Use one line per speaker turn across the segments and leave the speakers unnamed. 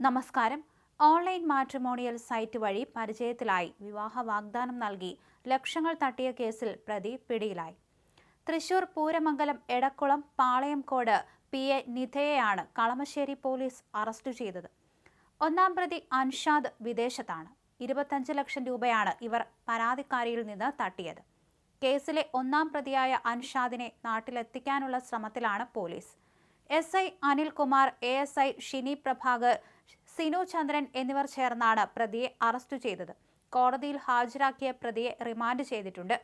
നമസ്കാരം. Online matrimonial site വഴി പരിചയത്തിലായി വിവാഹ വാഗ്ദാനം നൽകി ലക്ഷങ്ങൾ തട്ടിയ കേസിൽ പ്രതി പിടിയിലായി. തൃശൂർ പൂരമംഗലം എടക്കുളം പാളയംകോട് പി. എ. നിധയെയാണ് കളമശ്ശേരി പോലീസ് അറസ്റ്റ് ചെയ്തത്. ഒന്നാം പ്രതി അൻഷാദ് വിദേശത്താണ്. ഇരുപത്തഞ്ച് ലക്ഷം രൂപയാണ് ഇവർ പരാതിക്കാരിയിൽ നിന്ന് തട്ടിയത്. കേസിലെ ഒന്നാം പ്രതിയായ അൻഷാദിനെ നാട്ടിലെത്തിക്കാനുള്ള ശ്രമത്തിലാണ് police. S. I. Anilkumar A. S. I. Shini Prabhakar Sinu Chandran എന്നിവർ ചേർന്നാണ് പ്രതിയെ അറസ്റ്റ് ചെയ്തത്. കോടതിയിൽ ഹാജരാക്കിയ പ്രതിയെ റിമാൻഡ് ചെയ്തിട്ടുണ്ട്.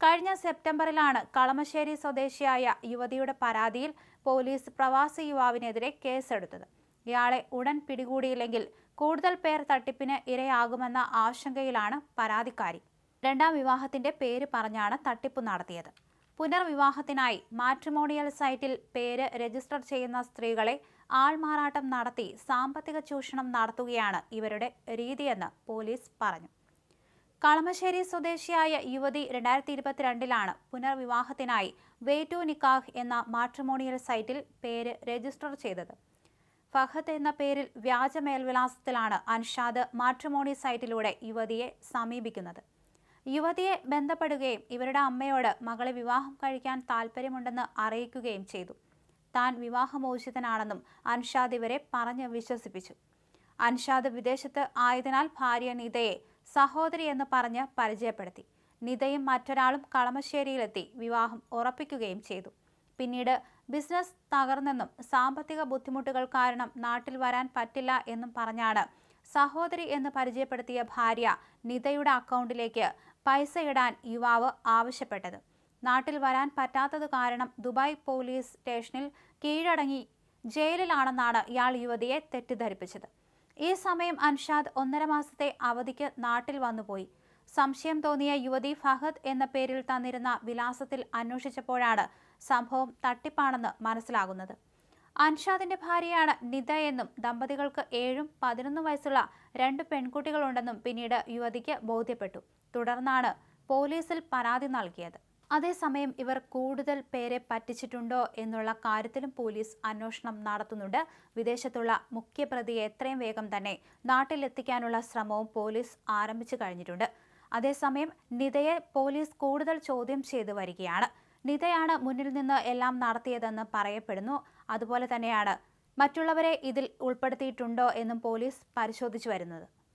കഴിഞ്ഞ സെപ്റ്റംബറിലാണ് കളമശ്ശേരി സ്വദേശിയായ യുവതിയുടെ പരാതിയിൽ പോലീസ് പ്രവാസി യുവാവിനെതിരെ കേസെടുത്തത്. ഇയാളെ ഉടൻ പിടികൂടിയില്ലെങ്കിൽ കൂടുതൽ പേർ തട്ടിപ്പിന് ഇരയാകുമെന്ന ആശങ്കയിലാണ് പരാതിക്കാരി. രണ്ടാം വിവാഹത്തിന്റെ പേര് പറഞ്ഞാണ് തട്ടിപ്പ് നടത്തിയത്. പുനർവിവാഹത്തിനായി മാട്രിമോണിയൽ സൈറ്റിൽ പേര് രജിസ്റ്റർ ചെയ്യുന്ന സ്ത്രീകളെ ആൾമാറാട്ടം നടത്തി സാമ്പത്തിക ചൂഷണം നടത്തുകയാണ് ഇവരുടെ രീതിയെന്ന് പോലീസ് പറഞ്ഞു. കളമശ്ശേരി സ്വദേശിയായ യുവതി രണ്ടായിരത്തി ഇരുപത്തിരണ്ടിലാണ് പുനർവിവാഹത്തിനായി വേ ടു നിക്കാഹ് എന്ന മാട്രിമോണിയൽ സൈറ്റിൽ പേര് രജിസ്റ്റർ ചെയ്തത്. ഫഹദ് എന്ന പേരിൽ വ്യാജ മേൽവിലാസത്തിലാണ് അൻഷാദ് മാട്രിമോണി സൈറ്റിലൂടെ യുവതിയെ സമീപിക്കുന്നത്. യുവതിയെ ബന്ധപ്പെടുകയും ഇവരുടെ അമ്മയോട് മകളെ വിവാഹം കഴിക്കാൻ താല്പര്യമുണ്ടെന്ന് അറിയിക്കുകയും ചെയ്തു. താൻ വിവാഹമോചിതനാണെന്നും അൻഷാദ് ഇവരെ പറഞ്ഞ് വിശ്വസിപ്പിച്ചു. അൻഷാദ് വിദേശത്ത് ആയതിനാൽ ഭാര്യ നിതയെ സഹോദരി എന്ന് പറഞ്ഞ് പരിചയപ്പെടുത്തി. നിതയും മറ്റൊരാളും കളമശ്ശേരിയിലെത്തി വിവാഹം ഉറപ്പിക്കുകയും ചെയ്തു. പിന്നീട് ബിസിനസ് തകർന്നെന്നും സാമ്പത്തിക ബുദ്ധിമുട്ടുകൾ കാരണം നാട്ടിൽ വരാൻ പറ്റില്ല എന്നും പറഞ്ഞാണ് സഹോദരി എന്ന് പരിചയപ്പെടുത്തിയ ഭാര്യ നിതയുടെ അക്കൗണ്ടിലേക്ക് പൈസ ഇടാൻ യുവാവ് ആവശ്യപ്പെട്ടത്. നാട്ടിൽ വരാൻ പറ്റാത്തത് കാരണം ദുബായ് പോലീസ് സ്റ്റേഷനിൽ കീഴടങ്ങി ജയിലിലാണെന്നാണ് ഇയാൾ യുവതിയെ തെറ്റിദ്ധരിപ്പിച്ചത്. ഈ സമയം അൻഷാദ് ഒന്നര മാസത്തെ അവധിക്ക് നാട്ടിൽ വന്നുപോയി. സംശയം തോന്നിയ യുവതി ഫഹദ് എന്ന പേരിൽ തന്നിരുന്ന വിലാസത്തിൽ അന്വേഷിച്ചപ്പോഴാണ് സംഭവം തട്ടിപ്പാണെന്ന് മനസ്സിലാകുന്നത്. അൻഷാദിന്റെ ഭാര്യയാണ് നിത എന്നും ദമ്പതികൾക്ക് ഏഴും പതിനൊന്നും വയസ്സുള്ള രണ്ട് പെൺകുട്ടികളുണ്ടെന്നും പിന്നീട് യുവതിക്ക് ബോധ്യപ്പെട്ടു. തുടർന്നാണ് പോലീസിൽ പരാതി നൽകിയത്. അതേസമയം ഇവർ കൂടുതൽ പേരെ പറ്റിച്ചിട്ടുണ്ടോ എന്നുള്ള കാര്യത്തിലും പോലീസ് അന്വേഷണം നടത്തുന്നുണ്ട്. വിദേശത്തുള്ള മുഖ്യപ്രതിയെ എത്രയും വേഗം തന്നെ നാട്ടിലെത്തിക്കാനുള്ള ശ്രമവും പോലീസ് ആരംഭിച്ചു കഴിഞ്ഞിട്ടുണ്ട്. അതേസമയം നിതയെ പോലീസ് കൂടുതൽ ചോദ്യം ചെയ്തു വരികയാണ്. നിതയാണ് മുന്നിൽ നിന്ന് എല്ലാം നടത്തിയതെന്ന് പറയപ്പെടുന്നു. അതുപോലെ തന്നെയാണ്. മറ്റുള്ളവരെ ഇതിൽ ഉൾപ്പെടുത്തിയിട്ടുണ്ടോ എന്നും പോലീസ് പരിശോധിച്ചു വരുന്നത്.